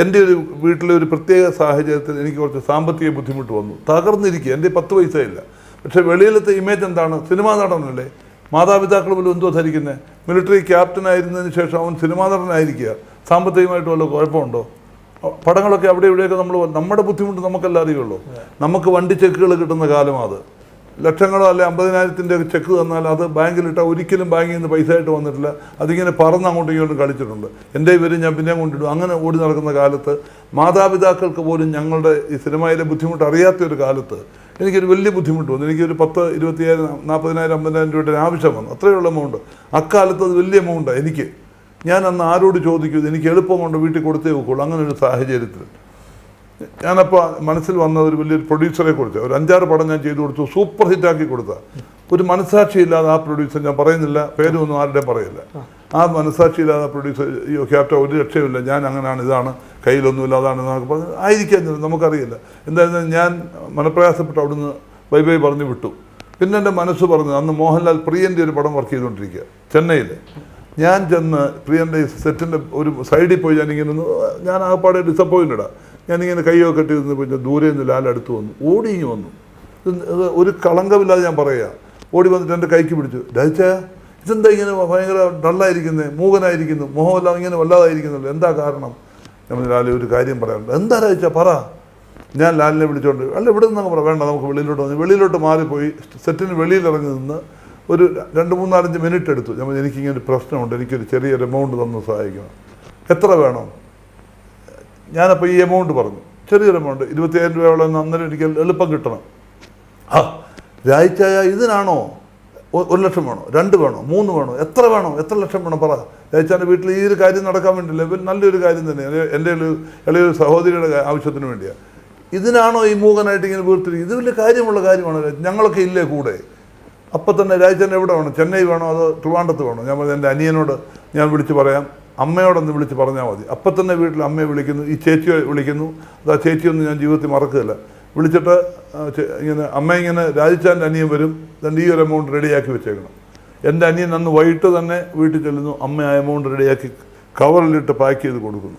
എന്റെ ഒരു വീട്ടിലെ ഒരു പ്രത്യേക സാഹചര്യത്തിൽ എനിക്ക് കുറച്ച് സാമ്പത്തിക ബുദ്ധിമുട്ട് വന്നു. തകർന്നിരിക്കുക. എന്റെ പത്ത് പൈസയില്ല പക്ഷേ വെളിയിലത്തെ ഇമേജ് എന്താണ്? സിനിമാ നടനല്ലേ? മാതാപിതാക്കൾ പോലും എന്തോ ധരിക്കുന്നത് മിലിറ്ററി ക്യാപ്റ്റൻ ആയിരുന്നതിന് ശേഷം അവൻ സിനിമാ നടനായിരിക്കുക. സാമ്പത്തികമായിട്ട് വല്ല കുഴപ്പമുണ്ടോ? പടങ്ങളൊക്കെ അവിടെ ഇവിടെയൊക്കെ നമ്മൾ നമ്മുടെ ബുദ്ധിമുട്ട് നമുക്കെല്ലാം അറിയുള്ളൂ. നമുക്ക് വണ്ടി ചെക്കുകൾ കിട്ടുന്ന കാലമാണ് അത്. ലക്ഷങ്ങളോ അല്ലെ അമ്പതിനായിരത്തിന്റെ ചെക്ക് തന്നാൽ അത് ബാങ്കിലിട്ടാൽ ഒരിക്കലും ബാങ്കിൽ നിന്ന് പൈസ ആയിട്ട് വന്നിട്ടില്ല. അതിങ്ങനെ പറന്ന് അങ്ങോട്ടും ഇങ്ങോട്ടും കളിച്ചിട്ടുണ്ട്. എന്റെ ഇവരും ഞാൻ പിന്നെ കൊണ്ടിടും അങ്ങനെ ഓടി നടക്കുന്ന കാലത്ത് മാതാപിതാക്കൾക്ക് പോലും ഞങ്ങളുടെ ഈ സിനിമയിലെ ബുദ്ധിമുട്ട് അറിയാത്ത ഒരു കാലത്ത് എനിക്കൊരു വലിയ ബുദ്ധിമുട്ട് വന്നു. എനിക്കൊരു പത്ത് ഇരുപത്തിയായിരം നാൽപ്പതിനായിരം അമ്പതിനായിരം രൂപയുടെ ആവശ്യം വന്നു. അത്രയുള്ള എമൗണ്ട് അക്കാലത്ത് അത് വലിയ എമൗണ്ടാണ് എനിക്ക്. ഞാൻ അന്ന് ആരോട് ചോദിക്കും എനിക്ക് എളുപ്പം കൊണ്ട് വീട്ടിൽ കൊടുത്തേ വെക്കുള്ളൂ. അങ്ങനെ ഒരു സാഹചര്യത്തിൽ. ഞാനപ്പോൾ മനസ്സിൽ വന്ന ഒരു വലിയൊരു പ്രൊഡ്യൂസറെ കൊടുത്തു ഒരു അഞ്ചാറ് പടം ഞാൻ ചെയ്തു കൊടുത്തു സൂപ്പർ ഹിറ്റാക്കി കൊടുത്ത. ഒരു മനസ്സാക്ഷി ഇല്ലാതെ ആ പ്രൊഡ്യൂസർ ഞാൻ പറയുന്നില്ല പേരൊന്നും ആരുടെ പറയില്ല. ആ. മനസ്സാക്ഷി ആ പ്രൊഡ്യൂസർ അയ്യോ ക്യാപ്റ്റ ഒരു രക്ഷയുമില്ല ഞാൻ അങ്ങനെയാണ് ഇതാണ് കയ്യിലൊന്നുമില്ല അതാണ് എന്നൊക്കെ പറഞ്ഞ് ആയിരിക്കാൻ നമുക്കറിയില്ല. എന്തായാലും ഞാൻ മനപ്രയാസപ്പെട്ട് അവിടുന്ന് ബൈ ബൈ പറഞ്ഞു വിട്ടു. പിന്നെ എന്റെ മനസ്സ് പറഞ്ഞു അന്ന് മോഹൻലാൽ പ്രിയന്റെ ഒരു പടം വർക്ക് ചെയ്തുകൊണ്ടിരിക്കുക ചെന്നൈയിൽ ഞാൻ ചെന്ന് പ്രിയന്റെ സെറ്റിന്റെ ഒരു സൈഡിൽ പോയി ഞാനിങ്ങനെ ഞാൻ ഞാൻ പാടെ ഡിസപ്പോയിന്റഡാ ഞാനിങ്ങനെ കൈയൊക്കെ കെട്ടി നിന്ന് പിന്നെ ദൂരെ നിന്ന് ലാൽ അടുത്ത് വന്നു. ഓടി ഇങ്ങ് വന്നു. ഒരു കളങ്കമില്ലാതെ ഞാൻ പറയുക. ഓടി വന്നിട്ട് എന്റെ കൈക്ക് പിടിച്ചു. രാജ ഇതെന്താ ഇങ്ങനെ ഭയങ്കര ഡള്ളായിരിക്കുന്നത് മൂകനായിരിക്കുന്നു. മുഖമെല്ലാം ഇങ്ങനെ വല്ലാതായിരിക്കുന്നല്ലോ. എന്താ കാരണം? ഞാൻ ലാലി ഒരു കാര്യം പറയാനുണ്ട്. എന്താ രാജ പറ. ഞാൻ ലാലിനെ വിളിച്ചോണ്ട് അല്ല ഇവിടെ നിന്നൊക്കെ പറ. വേണ്ട നമുക്ക് വെളിയിലോട്ട് വന്നു. വെളിയിലോട്ട് മാറിപ്പോയി. സെറ്റിന് വെളിയിൽ ഇറങ്ങി നിന്ന് ഒരു രണ്ട് മൂന്നാലഞ്ച് മിനിറ്റ് എടുത്തു. ഞാൻ എനിക്കിങ്ങനെ പ്രശ്നമുണ്ട്. എനിക്കൊരു ചെറിയൊരു എമൗണ്ട് തന്ന് സഹായിക്കണം. എത്ര വേണം? ഞാനപ്പോൾ ഈ എമൗണ്ട് പറഞ്ഞു. ചെറിയൊരു എമൗണ്ട് ഇരുപത്തിയായിരം രൂപയോളം അന്നേരം എനിക്ക് എളുപ്പം കിട്ടണം. ആ രായിച്ചായ ഇതിനാണോ? ഒരു ലക്ഷം വേണോ? രണ്ട് വേണോ? മൂന്ന് വേണോ? എത്ര വേണോ? എത്ര ലക്ഷം വേണോ? പറ. രായിച്ചാന്റെ വീട്ടിൽ ഈ ഒരു കാര്യം നടക്കാൻ വേണ്ടിയില്ല. ഇവൻ നല്ലൊരു കാര്യം തന്നെ. എന്റെ ഒരു ഇളയൊരു സഹോദരിയുടെ ആവശ്യത്തിന് വേണ്ടിയാണ് ഇതിനാണോ ഈ മൂകനായിട്ട് ഇങ്ങനെ വീർത്തിരിക്കുന്നത്? ഇത് വലിയ കാര്യമുള്ള കാര്യമാണ്. ഞങ്ങളൊക്കെ ഇല്ലേ കൂടെ? അപ്പം തന്നെ രാജചന്ദ്രൻ എവിടെ വേണം? ചെന്നൈ വേണോ? അതോ ട്രിവാൻഡത്ത് വേണോ? ഞാൻ പറഞ്ഞു എന്റെ അനിയനോട് ഞാൻ വിളിച്ച് പറയാം. അമ്മയോടൊന്ന് വിളിച്ച് പറഞ്ഞാൽ മതി. അപ്പം തന്നെ വീട്ടിൽ അമ്മയെ വിളിക്കുന്നു ഈ ചേച്ചിയെ വിളിക്കുന്നു. അത് ആ ചേച്ചിയൊന്നും ഞാൻ ജീവിതത്തിൽ മറക്കുകയില്ല. വിളിച്ചിട്ട് ഇങ്ങനെ അമ്മ ഇങ്ങനെ രാജിച്ചാന്റെ അനിയൻ വരും എന്നിട്ട് ഈ ഒരു എമൗണ്ട് റെഡിയാക്കി വെച്ചേക്കണം. എന്റെ അനിയൻ അന്ന് വൈകിട്ട് തന്നെ വീട്ടിൽ ചെല്ലുന്നു അമ്മ ആ എമൗണ്ട് റെഡിയാക്കി കവറിലിട്ട് പാക്ക് ചെയ്ത് കൊടുക്കുന്നു.